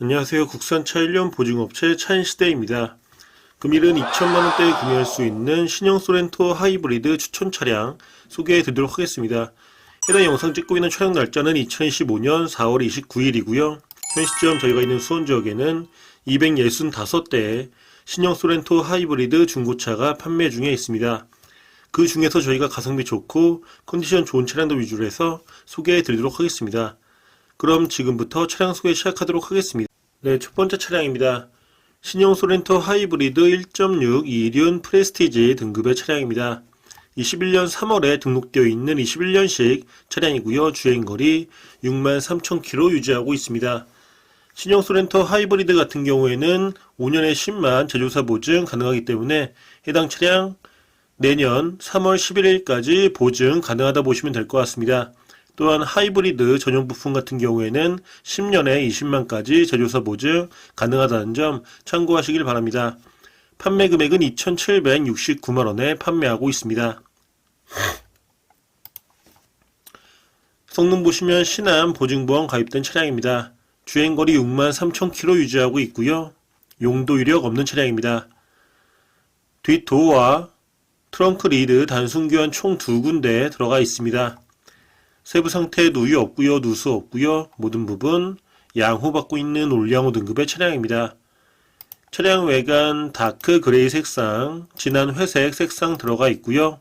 안녕하세요. 국산차 1년 보증업체 차인시대입니다. 금일은 2천만원대에 구매할 수 있는 신형 소렌토 하이브리드 추천 차량 소개해 드리도록 하겠습니다. 해당 영상 찍고 있는 촬영 날짜는 2015년 4월 29일이고요. 현 시점 저희가 있는 수원 지역에는 265대의 신형 소렌토 하이브리드 중고차가 판매 중에 있습니다. 그 중에서 저희가 가성비 좋고 컨디션 좋은 차량들 위주로 해서 소개해 드리도록 하겠습니다. 그럼 지금부터 차량 소개 시작하도록 하겠습니다. 네, 첫 번째 차량입니다. 신형 소렌토 하이브리드 1.6 이륜 프레스티지 등급의 차량입니다. 21년 3월에 등록되어 있는 21년식 차량이고요. 주행거리 63,000km 유지하고 있습니다. 신형 소렌토 하이브리드 같은 경우에는 5년에 10만 제조사 보증 가능하기 때문에 해당 차량 내년 3월 11일까지 보증 가능하다 보시면 될 것 같습니다. 또한 하이브리드 전용 부품 같은 경우에는 10년에 20만까지 제조사 보증 가능하다는 점 참고하시길 바랍니다. 판매 금액은 2,769만원에 판매하고 있습니다. 성능 보시면 신한 보증보험 가입된 차량입니다. 주행거리 6만 3,000km 유지하고 있고요. 용도 이력 없는 차량입니다. 뒷도어와 트렁크 리드 단순 교환 총 두 군데 들어가 있습니다. 세부 상태 누유 없고요, 누수 없고요. 모든 부분 양호 받고 있는 올양호 등급의 차량입니다. 차량 외관 다크 그레이 색상, 진한 회색 색상 들어가 있고요.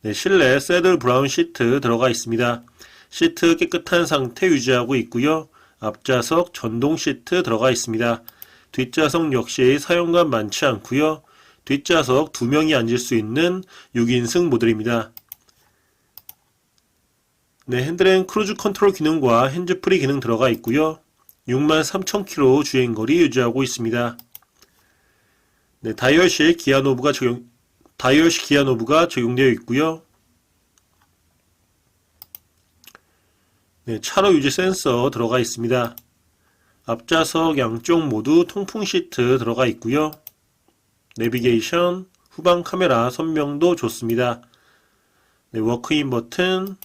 네, 실내 새들 브라운 시트 들어가 있습니다. 시트 깨끗한 상태 유지하고 있고요. 앞좌석 전동 시트 들어가 있습니다. 뒷좌석 역시 사용감 많지 않고요. 뒷좌석 두 명이 앉을 수 있는 6인승 모델입니다. 네, 핸들엔 크루즈 컨트롤 기능과 핸즈프리 기능 들어가 있고요. 63,000km 주행거리 유지하고 있습니다. 네, 다이얼식 기아 노브가 적용 다이얼식 기아 노브가 적용되어 있고요. 네, 차로 유지 센서 들어가 있습니다. 앞좌석 양쪽 모두 통풍 시트 들어가 있고요. 내비게이션, 후방 카메라 선명도 좋습니다. 네, 워크인 버튼,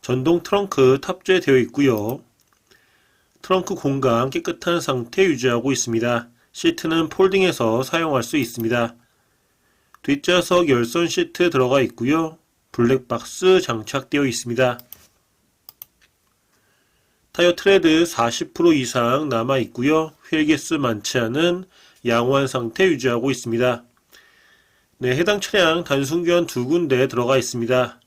전동 트렁크 탑재되어 있고요. 트렁크 공간 깨끗한 상태 유지하고 있습니다. 시트는 폴딩해서 사용할 수 있습니다. 뒷좌석 열선 시트 들어가 있고요. 블랙박스 장착되어 있습니다. 타이어 트레드 40% 이상 남아 있고요. 휠개스 많지 않은 양호한 상태 유지하고 있습니다. 네, 해당 차량 단순교환 두 군데 들어가 있습니다.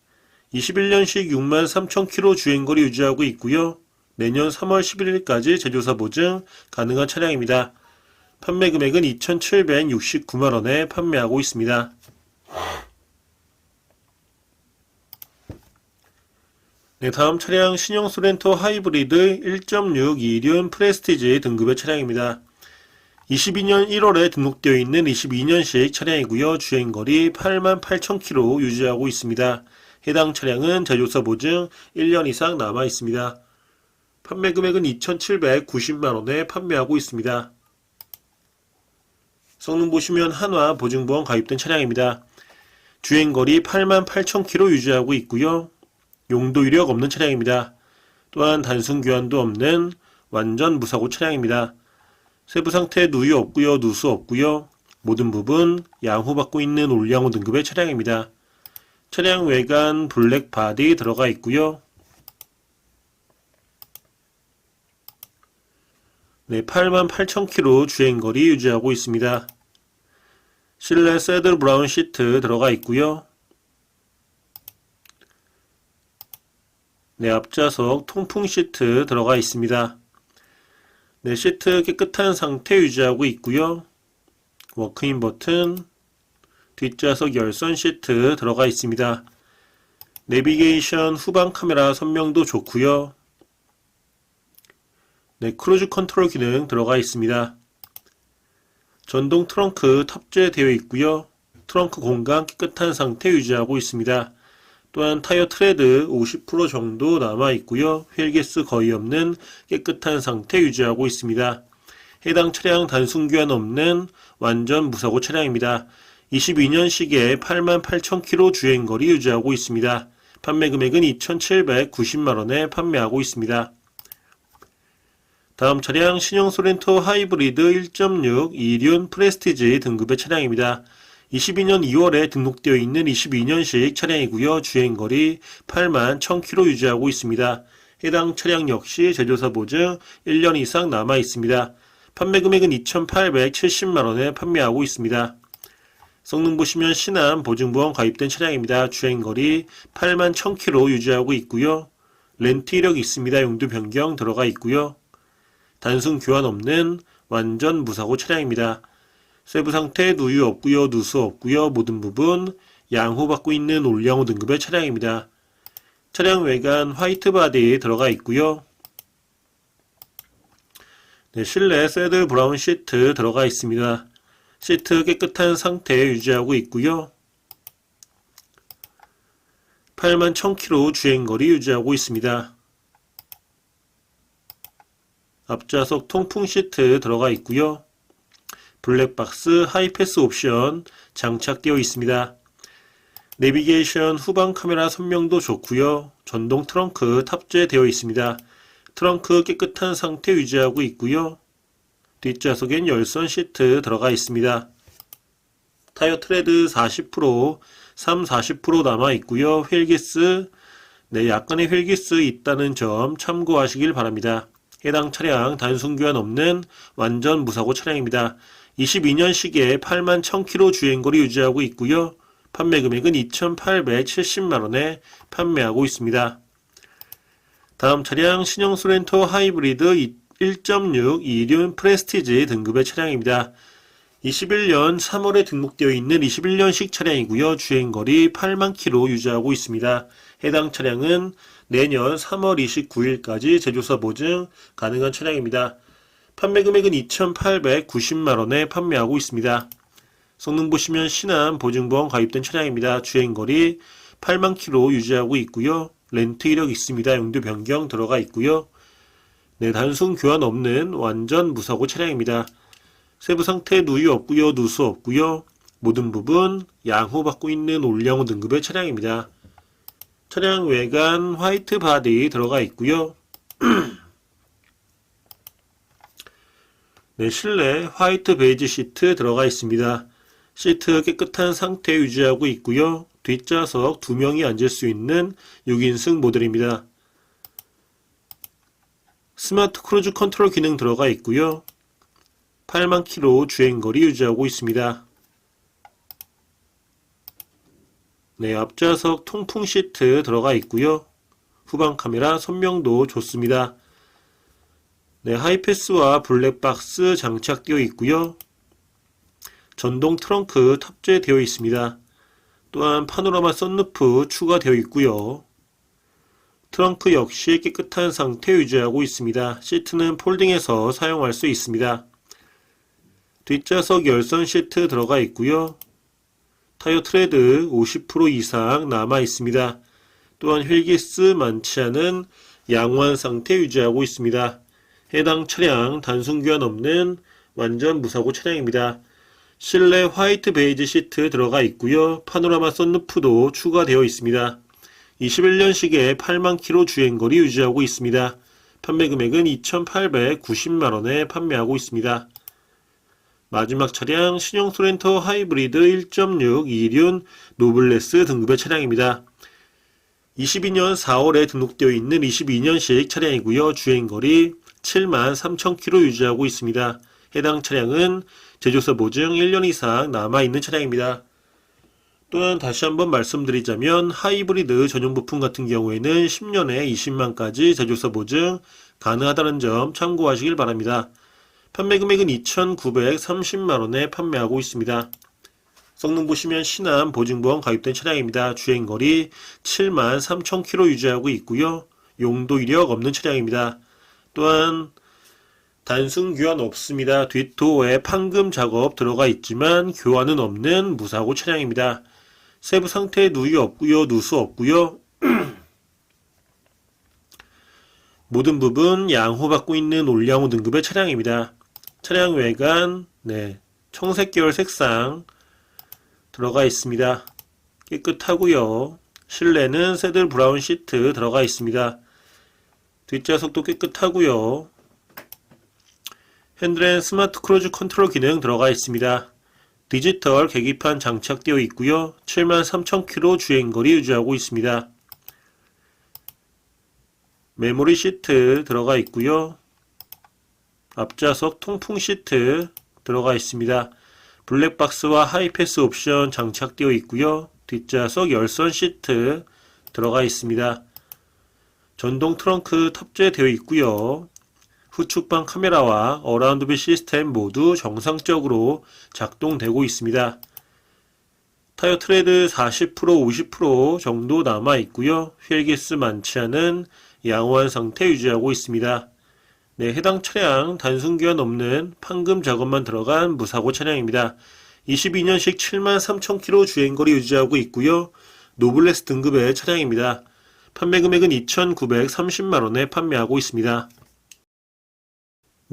21년식 63,000km 주행거리 유지하고 있고요. 내년 3월 11일까지 제조사 보증 가능한 차량입니다. 판매 금액은 2,769만원에 판매하고 있습니다. 네, 다음 차량 신형 소렌토 하이브리드 1.6 이륜 프레스티지 등급의 차량입니다. 22년 1월에 등록되어 있는 22년식 차량이고요. 주행거리 88,000km 유지하고 있습니다. 해당 차량은 제조사 보증 1년 이상 남아 있습니다. 판매 금액은 2,790만원에 판매하고 있습니다. 성능 보시면 한화 보증보험 가입된 차량입니다. 주행거리 88,000km 유지하고 있고요. 용도 이력 없는 차량입니다. 또한 단순 교환도 없는 완전 무사고 차량입니다. 세부 상태 누유 없고요, 누수 없고요. 모든 부분 양호 받고 있는 올양호 등급의 차량입니다. 차량 외관 블랙 바디 들어가 있고요. 네, 88,000km 주행거리 유지하고 있습니다. 실내 새들 브라운 시트 들어가 있고요. 네, 앞좌석 통풍 시트 들어가 있습니다. 네, 시트 깨끗한 상태 유지하고 있고요. 워크인 버튼, 뒷좌석 열선 시트 들어가 있습니다. 내비게이션 후방 카메라 선명도 좋고요. 네, 크루즈 컨트롤 기능 들어가 있습니다. 전동 트렁크 탑재되어 있고요. 트렁크 공간 깨끗한 상태 유지하고 있습니다. 또한 타이어 트레드 50% 정도 남아 있고요. 휠개스 거의 없는 깨끗한 상태 유지하고 있습니다. 해당 차량 단순 교환 없는 완전 무사고 차량입니다. 22년식에 88,000km 주행거리 유지하고 있습니다. 판매 금액은 2,790만원에 판매하고 있습니다. 다음 차량 신형 소렌토 하이브리드 1.6 이륜 프레스티지 등급의 차량입니다. 22년 2월에 등록되어 있는 22년식 차량이고요. 주행거리 8만 1000km 유지하고 있습니다. 해당 차량 역시 제조사 보증 1년 이상 남아 있습니다. 판매 금액은 2,870만원에 판매하고 있습니다. 성능 보시면 신한 보증보험 가입된 차량입니다. 주행거리 8만 1000km 유지하고 있고요. 렌트 이력 있습니다. 용도 변경 들어가 있고요. 단순 교환 없는 완전 무사고 차량입니다. 세부 상태 누유 없고요. 누수 없고요. 모든 부분 양호 받고 있는 올양호 등급의 차량입니다. 차량 외관 화이트 바디 들어가 있고요. 네, 실내 새들 브라운 시트 들어가 있습니다. 시트 깨끗한 상태 유지하고 있고요. 8만 1000km 주행거리 유지하고 있습니다. 앞좌석 통풍 시트 들어가 있고요. 블랙박스 하이패스 옵션 장착되어 있습니다. 내비게이션 후방 카메라 선명도 좋고요. 전동 트렁크 탑재되어 있습니다. 트렁크 깨끗한 상태 유지하고 있고요. 뒷좌석엔 열선 시트 들어가 있습니다. 타이어 트레드 40%, 3, 40% 남아 있고요. 휠기스, 네, 약간의 휠기스 있다는 점 참고하시길 바랍니다. 해당 차량 단순 교환 없는 완전 무사고 차량입니다. 22년식에 8만 1000km 주행거리 유지하고 있고요. 판매 금액은 2,870만원에 판매하고 있습니다. 다음 차량 신형 소렌토 하이브리드 1.6 이륜 프레스티지 등급의 차량입니다. 21년 3월에 등록되어 있는 21년식 차량이고요. 주행거리 8만 km 유지하고 있습니다. 해당 차량은 내년 3월 29일까지 제조사 보증 가능한 차량입니다. 판매 금액은 2,890만원에 판매하고 있습니다. 성능 보시면 신한 보증보험 가입된 차량입니다. 주행거리 8만 km 유지하고 있고요. 렌트 이력 있습니다. 용도 변경 들어가 있고요. 네, 단순 교환 없는 완전 무사고 차량입니다. 세부 상태 누유 없고요. 누수 없고요. 모든 부분 양호 받고 있는 올량호 등급의 차량입니다. 차량 외관 화이트 바디 들어가 있고요. 네, 실내 화이트 베이지 시트 들어가 있습니다. 시트 깨끗한 상태 유지하고 있고요. 뒷좌석 두 명이 앉을 수 있는 6인승 모델입니다. 스마트 크루즈 컨트롤 기능 들어가 있고요. 8만 킬로 주행거리 유지하고 있습니다. 네, 앞좌석 통풍 시트 들어가 있고요. 후방 카메라 선명도 좋습니다. 네, 하이패스와 블랙박스 장착되어 있고요. 전동 트렁크 탑재되어 있습니다. 또한 파노라마 썬루프 추가되어 있고요. 트렁크 역시 깨끗한 상태 유지하고 있습니다. 시트는 폴딩해서 사용할 수 있습니다. 뒷좌석 열선 시트 들어가 있고요. 타이어 트레드 50% 이상 남아 있습니다. 또한 휠기스 많지 않은 양호한 상태 유지하고 있습니다. 해당 차량 단순 교환 없는 완전 무사고 차량입니다. 실내 화이트 베이지 시트 들어가 있고요. 파노라마 썬루프도 추가되어 있습니다. 21년식에 8만 킬로 주행거리 유지하고 있습니다. 판매 금액은 2,890만원에 판매하고 있습니다. 마지막 차량 신형 소렌토 하이브리드 1.6 이륜 노블레스 등급의 차량입니다. 22년 4월에 등록되어 있는 22년식 차량이고요. 주행거리 7만 3천 킬로 유지하고 있습니다. 해당 차량은 제조사 보증 1년 이상 남아있는 차량입니다. 또한 다시 한번 말씀드리자면 하이브리드 전용 부품 같은 경우에는 10년에 20만까지 제조사 보증 가능하다는 점 참고하시길 바랍니다. 판매 금액은 2,930만원에 판매하고 있습니다. 성능 보시면 신한 보증보험 가입된 차량입니다. 주행거리 7만 3천 킬로 유지하고 있고요. 용도 이력 없는 차량입니다. 또한 단순 교환 없습니다. 뒷도어에 판금 작업 들어가 있지만 교환은 없는 무사고 차량입니다. 세부 상태 누유 없고요. 누수 없고요. 모든 부분 양호 받고 있는 올양호 등급의 차량입니다. 차량 외관 네, 청색 계열 색상 들어가 있습니다. 깨끗하고요. 실내는 새들 브라운 시트 들어가 있습니다. 뒷좌석도 깨끗하고요. 핸들엔 스마트 크루즈 컨트롤 기능 들어가 있습니다. 디지털 계기판 장착되어 있고요. 73,000km 주행거리 유지하고 있습니다. 메모리 시트 들어가 있고요. 앞좌석 통풍 시트 들어가 있습니다. 블랙박스와 하이패스 옵션 장착되어 있고요. 뒷좌석 열선 시트 들어가 있습니다. 전동 트렁크 탑재되어 있고요. 후측방 카메라와 어라운드뷰 시스템 모두 정상적으로 작동되고 있습니다. 타이어 트레드 40% 50% 정도 남아 있고요. 휠기스 많지 않은 양호한 상태 유지하고 있습니다. 네, 해당 차량 단순기한 없는 판금 작업만 들어간 무사고 차량입니다. 22년식 73,000km 주행거리 유지하고 있고요. 노블레스 등급의 차량입니다. 판매 금액은 2,930만원에 판매하고 있습니다.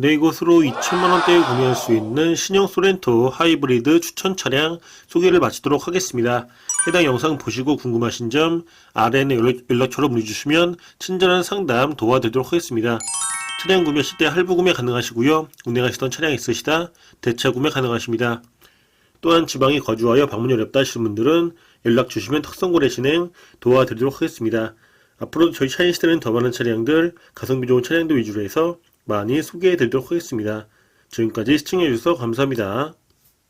네, 이것으로 2천만원대에 구매할 수 있는 신형 소렌토 하이브리드 추천 차량 소개를 마치도록 하겠습니다. 해당 영상 보시고 궁금하신 점 아래에 연락, 연락처로 문의 주시면 친절한 상담 도와드리도록 하겠습니다. 차량 구매하실 때 할부 구매 가능하시고요. 운행하시던 차량 있으시다 대차 구매 가능하십니다. 또한 지방에 거주하여 방문이 어렵다 하시는 분들은 연락 주시면 특성고래 진행 도와드리도록 하겠습니다. 앞으로도 저희 차인시대는 더 많은 차량들, 가성비 좋은 차량들 위주로 해서 많이 소개해 드리도록 하겠습니다. 지금까지 시청해 주셔서 감사합니다.